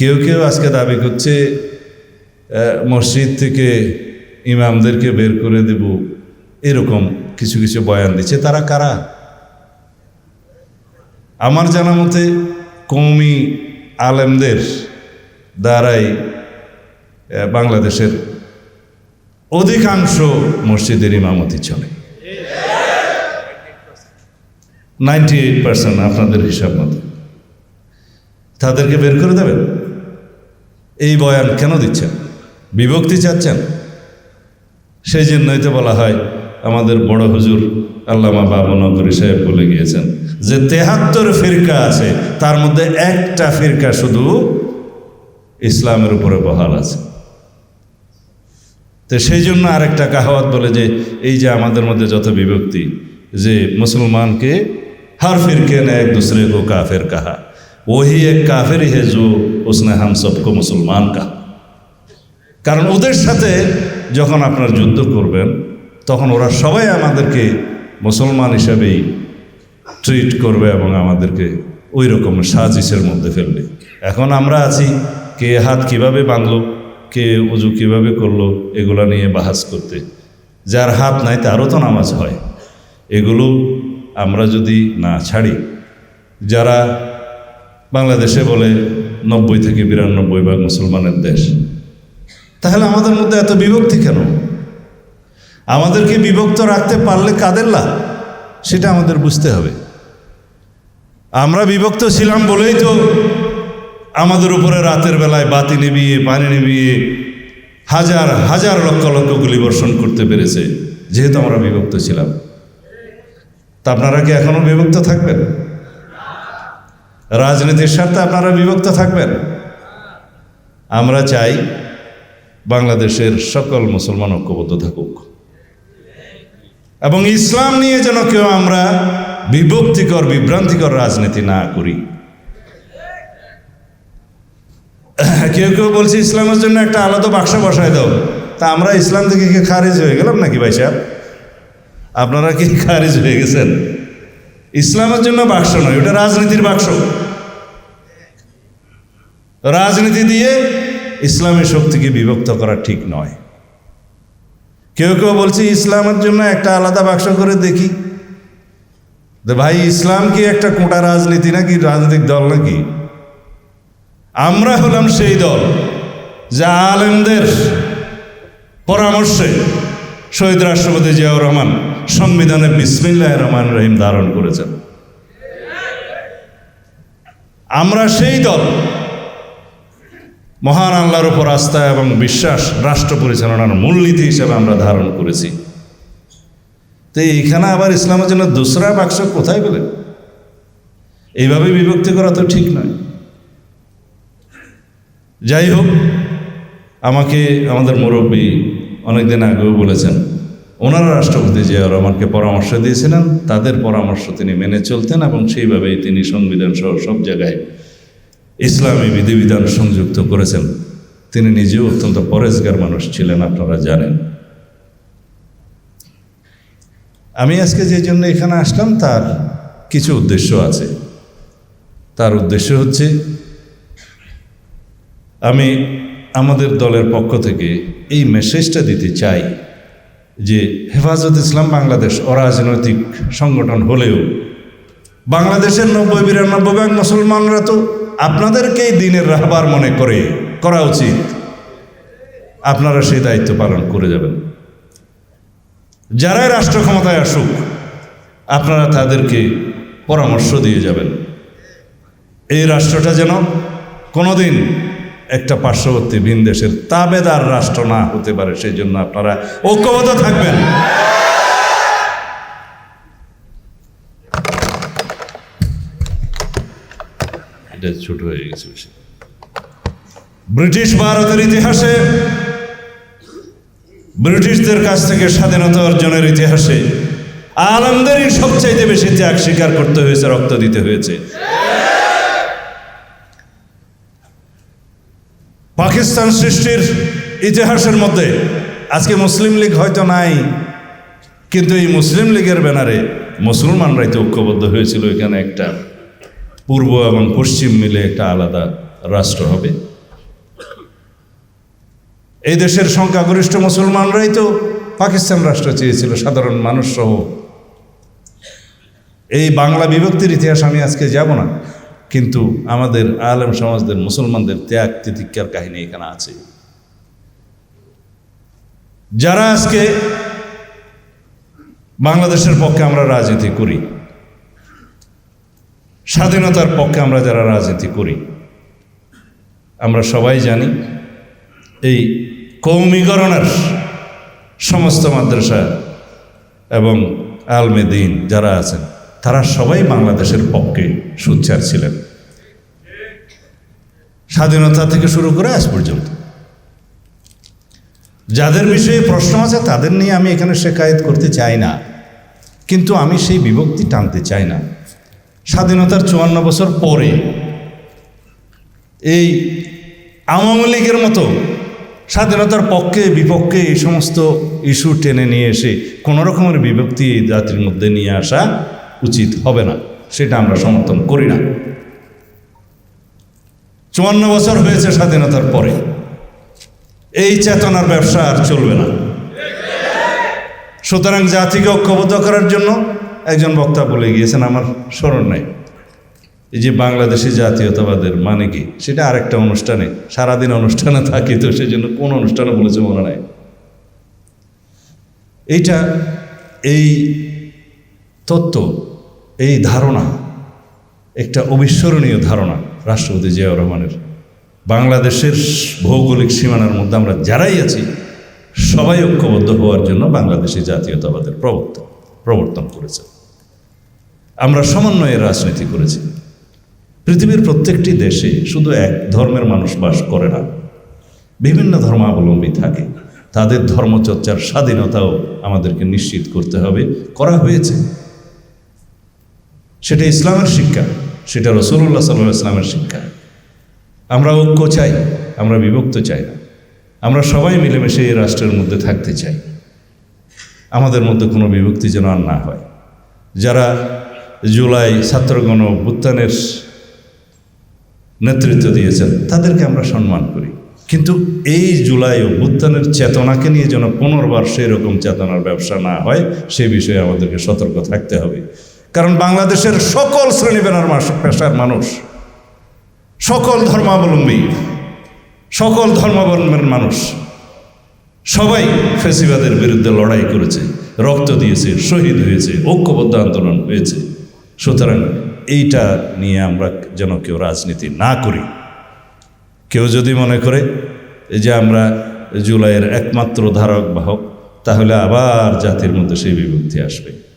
কেউ কেউ আজকে দাবি করছে মসজিদ থেকে ইমামদেরকে বের করে দেব, এরকম কিছু কিছু বয়ান দিচ্ছে। তারা কারা? আমার জানা মতে কৌমি আলেমদের দ্বারাই বাংলাদেশের অধিকাংশ মসজিদের ইমামতি চলে। নাইনটি এইট পার্সেন্ট আপনাদের হিসাব মতো। তাদেরকে বের করে দেবেন? এই বয়ান কেন দিচ্ছেন? বিভক্তি চাচ্ছেন? সেই জন্যই তো বলা হয়, আমাদের বড় হুজুর আল্লামা বাবু নগরী সাহেব বলে গিয়েছেন যে, তেহাত্তর ফিরকা আছে, তার মধ্যে একটা ফিরকা শুধু ইসলামের উপরে বহাল আছে। তো সেই জন্য আরেকটা কাহাওয়াত বলে যে, এই যে আমাদের মধ্যে যত বিভক্তি, যে মুসলমানকে হার ফিরকে নেয়, এক দুসরে গো কাহা। वही एक काफिर ही है जो उसने हम सबको मुसलमान कहा কারণ ওদের সাথে যখন আপনার যুদ্ধ করবেন তখন ওরা সবাই আমাদেরকে মুসলমান হিসাবেই ট্রিট করবে এবং আমাদেরকে ওই রকম সাজিসের মধ্যে ফেলবে এখন আমরা আছি কে হাত কিভাবে বাঁধলো কে উজু কিভাবে করলো এগুলো নিয়ে বাহাস করতে যার হাত নাই তারও তো নামাজ হয় এগুলো আমরা যদি না ছাড়ি যারা বাংলাদেশে বলে নব্বই থেকে বিরানব্বই ভাগ মুসলমানের দেশ। তাহলে আমাদের মধ্যে এত বিভক্তি কেন? আমাদেরকে বিভক্ত রাখতে পারলে কাদের লাভ? সেটা আমাদের বুঝতে হবে। আমরা বিভক্ত ছিলাম বলেই তো আমাদের উপরে রাতের বেলায় বাতি নিবিয়ে পানি নিবিয়ে হাজার হাজার লক্ষ লক্ষ গুলি বর্ষণ করতে পেরেছে, যেহেতু আমরা বিভক্ত ছিলাম। তা আপনারা কি এখনও বিভক্ত থাকবেন? রাজনীতির স্বার্থে আপনারা বিভক্ত থাকবেন। আমরা চাই বাংলাদেশের সকল মুসলমান ঐক্যবদ্ধ থাকুক। এবং ইসলাম নিয়ে যেন কেউ আমরা বিভক্তিকর, বিভ্রান্তিকর রাজনীতি না করি। কেউ কেউ বলছে, ইসলামের জন্য একটা আলাদা বাক্স বসায় দাও। তা আমরা ইসলাম থেকে কি খারিজ হয়ে গেলাম নাকি ভাই সাহেব? আপনারা কি খারিজ হয়ে গেছেন? ইসলামের জন্য বাক্স নয়, ওটা রাজনীতির বাক্স। রাজনীতি দিয়ে ইসলামের শক্তিকে বিভক্ত করা ঠিক নয়। কেউ কেউ বলছে, ইসলামের জন্য একটা আলাদা বাক্স করে দেখি। ভাই, ইসলাম কি একটা কোটা রাজনীতি নাকি, রাজনৈতিক দল নাকি? আমরা হলাম সেই দল যা আলেমদের পরামর্শে শহীদ রাষ্ট্রপতি জিয়াউর রহমান সংবিধানে বিসমিল্লাহ রহমান রহিম ধারণ করেছেন। আমরা সেই দল, মহান আল্লাহর উপর আস্থা এবং বিশ্বাস, রাষ্ট্র পরিচালনার মূলনীতি হিসেবে আমরা ধারণ করেছি। তো এইখানে আবার ইসলামের জন্য দোসরা বাক্স কোথায় পেলেন এইভাবে বিভক্তি করা তো ঠিক নয়। যাই হোক, আমাকে আমাদের মুরব্বী অনেকদিন আগেও বলেছেন ওনারা রাষ্ট্রপতি জিয়া রহমানকে পরামর্শ দিয়েছিলেন, তাদের পরামর্শ তিনি মেনে চলতেন এবং সেইভাবেই তিনি সংবিধান সহ সব জায়গায় ইসলামী বিধিবিধান সংযুক্ত করেছেন। তিনি নিজেও অত্যন্ত পরেজগার মানুষ ছিলেন, আপনারা জানেন। আমি আজকে যে জন্য এখানে আসলাম, তার কিছু উদ্দেশ্য আছে। তার উদ্দেশ্য হচ্ছে, আমি আমাদের দলের পক্ষ থেকে এই মেসেজটা দিতে চাই। যে হেফাজত ইসলাম বাংলাদেশ অরাজনৈতিক সংগঠন হলেও বাংলাদেশের নব্বই, বিরানব্বই ভাগ মুসলমানরা তো আপনাদেরকেই দিনের রাহবার মনে করে, করা উচিত। আপনারা সেই দায়িত্ব পালন করে যাবেন। যারাই রাষ্ট্র ক্ষমতায় আসুক, আপনারা তাদেরকে পরামর্শ দিয়ে যাবেন। এই রাষ্ট্রটা যেন কোনোদিন একটা পার্শ্ববর্তী ভিন দেশের তাবেদার রাষ্ট্র না হতে পারে, সেই জন্য আপনারা ঐক্যবদ্ধ থাকবেন। এটা ছোট হয়ে গেছে ব্রিটিশ ভারতের ইতিহাসে ব্রিটিশদের কাছ থেকে স্বাধীনতা অর্জনের ইতিহাসে আলমদেরই সবচাইতে বেশি ত্যাগ স্বীকার করতে হয়েছে, রক্ত দিতে হয়েছে। পাকিস্তান সৃষ্টির ইতিহাসের মধ্যে, আজকে মুসলিম লীগ হয়তো নাই, কিন্তু এই মুসলিম লীগের ব্যানারে মুসলমানরাই তো ঐক্যবদ্ধ হয়েছিল। এখানে একটা পূর্ব এবং পশ্চিম মিলে একটা আলাদা রাষ্ট্র হবে। এই দেশের সংখ্যাগরিষ্ঠ মুসলমানরাই তো পাকিস্তান রাষ্ট্র চেয়েছিল, সাধারণ মানুষ সহ এই বাংলা বিভক্তির ইতিহাস আমি আজকে যাব না। কিন্তু আমাদের আলেম সমাজদের, মুসলমানদের ত্যাগ তিতিক্ষার কাহিনী এখানে আছে। যারা আজকে বাংলাদেশের পক্ষে আমরা রাজনীতি করি, স্বাধীনতার পক্ষে আমরা যারা রাজনীতি করি, আমরা সবাই জানি এই কৌমিকরণের সমস্ত মাদ্রাসা এবং আলমেদিন যারা আছেন তারা সবাই বাংলাদেশের পক্ষে সুচ্চার ছিলেন। স্বাধীনতা থেকে শুরু করে আজ পর্যন্ত। যাদের বিষয়ে প্রশ্ন আছে, তাদের নিয়ে আমি এখানে শেখায়ত করতে চাই না। কিন্তু আমি সেই বিভক্তি টানতে চাই না। স্বাধীনতার চুয়ান্ন বছর পরে এই আওয়ামী লীগের মতো স্বাধীনতার পক্ষে বিপক্ষে এই সমস্ত ইস্যু টেনে নিয়ে এসে কোনো রকমের বিভক্তি জাতির মধ্যে নিয়ে আসা উচিত হবে না। সেটা আমরা সমর্থন করি না। চুয়ান্ন বছর হয়েছে স্বাধীনতার পরে। এই চেতনার ব্যবসা আর চলবে না। সুতরাং জাতিকে ঐক্যবদ্ধ করার জন্য একজন বক্তা বলে গিয়েছেন, আমার স্মরণ নেই। এই যে বাংলাদেশি জাতীয়তাবাদের মানে কি? সেটা আরেকটা অনুষ্ঠানে, সারাদিন অনুষ্ঠানে থাকি তো সেই জন্য কোন অনুষ্ঠানে বলেছে মনে নাই। এইটা, এই তত্ত্ব এই ধারণা, একটা অবিস্মরণীয় ধারণা রাষ্ট্রপতি জিয়াউর রহমানের। বাংলাদেশের ভৌগোলিক সীমানার মধ্যে আমরা যারাই আছি, সবাই ঐক্যবদ্ধ হওয়ার জন্য বাংলাদেশি জাতীয়তাবাদের প্রবর্তন প্রবর্তন করেছে। আমরা সমন্বয়ের রাজনীতি করেছি। পৃথিবীর প্রত্যেকটি দেশে শুধু এক ধর্মের মানুষ বাস করে না, বিভিন্ন ধর্মাবলম্বী থাকে। তাদের ধর্মচর্চার স্বাধীনতাও আমাদেরকে নিশ্চিত করতে হবে, করা হয়েছে। সেটা ইসলামের শিক্ষা, সেটা রসুল্লাহ সাল্লাহ ইসলামের শিক্ষা। আমরা ঐক্য চাই, আমরা বিভক্ত চাই না। আমরা সবাই মিলেমিশে এই রাষ্ট্রের মধ্যে থাকতে চাই। আমাদের মধ্যে কোনো বিভক্তি যেন আর না হয়। যারা জুলাই ছাত্রগণ অভ্যুত্থানের নেতৃত্ব দিয়েছেন, তাদেরকে আমরা সম্মান করি। কিন্তু এই জুলাই অভ্যুত্থানের চেতনাকে নিয়ে যেন পুনর্বার সেই রকম চেতনার ব্যবসা না হয়, সে বিষয়ে আমাদেরকে সতর্ক থাকতে হবে। কারণ বাংলাদেশের সকল শ্রেণি বেনার পেশার মানুষ। সকল ধর্মাবলম্বী। সকল ধর্মাবলম্বীর মানুষ। সবাই ফেসিবাদের বিরুদ্ধে লড়াই করেছে, রক্ত দিয়েছে, শহীদ হয়েছে, ঐক্যবদ্ধ আন্দোলন হয়েছে। সুতরাং এইটা নিয়ে আমরা যেন কেউ রাজনীতি না করি। কেউ যদি মনে করে যে আমরা জুলাইয়ের একমাত্র ধারক বাহক তাহলে আবার জাতির মধ্যে সেই বিভক্তি আসবে।